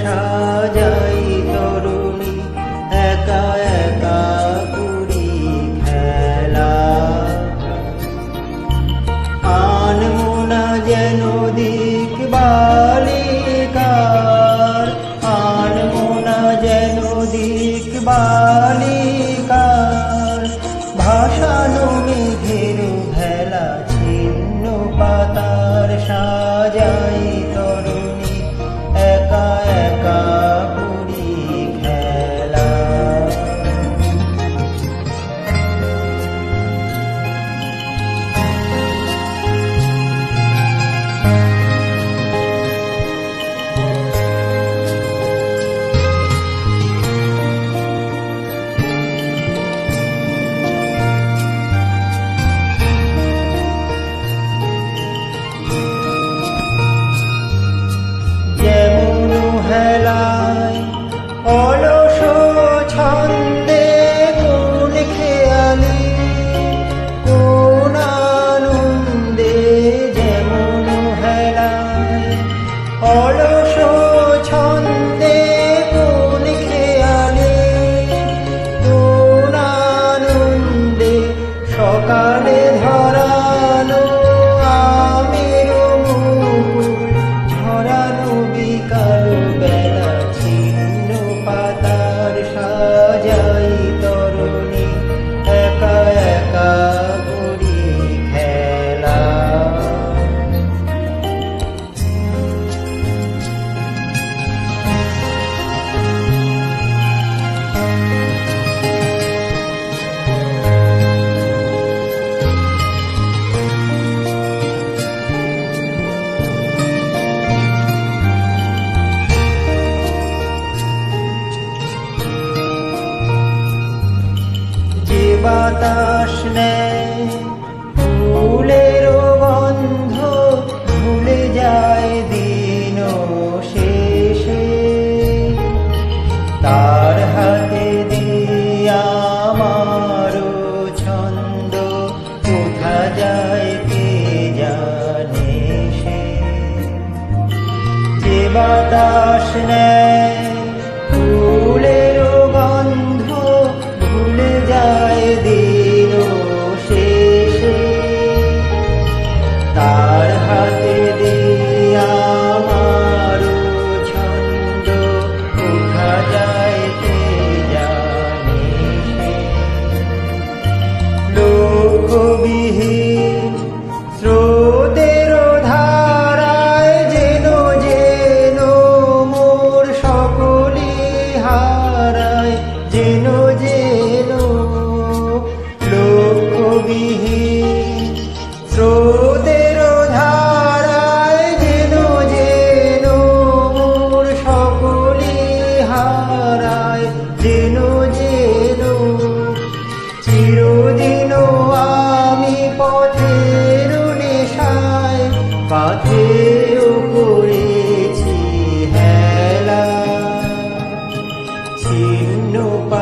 সাজায়। বাতাস নেয়। ফুলের গন্ধ ভুলে যায় দিন শেষে। তার হাতে দিয়া আমার ছন্দ, কোথা যায় কে জানে সে। যে বাতাস নেয় পথেও হেলা ছিন্ন পা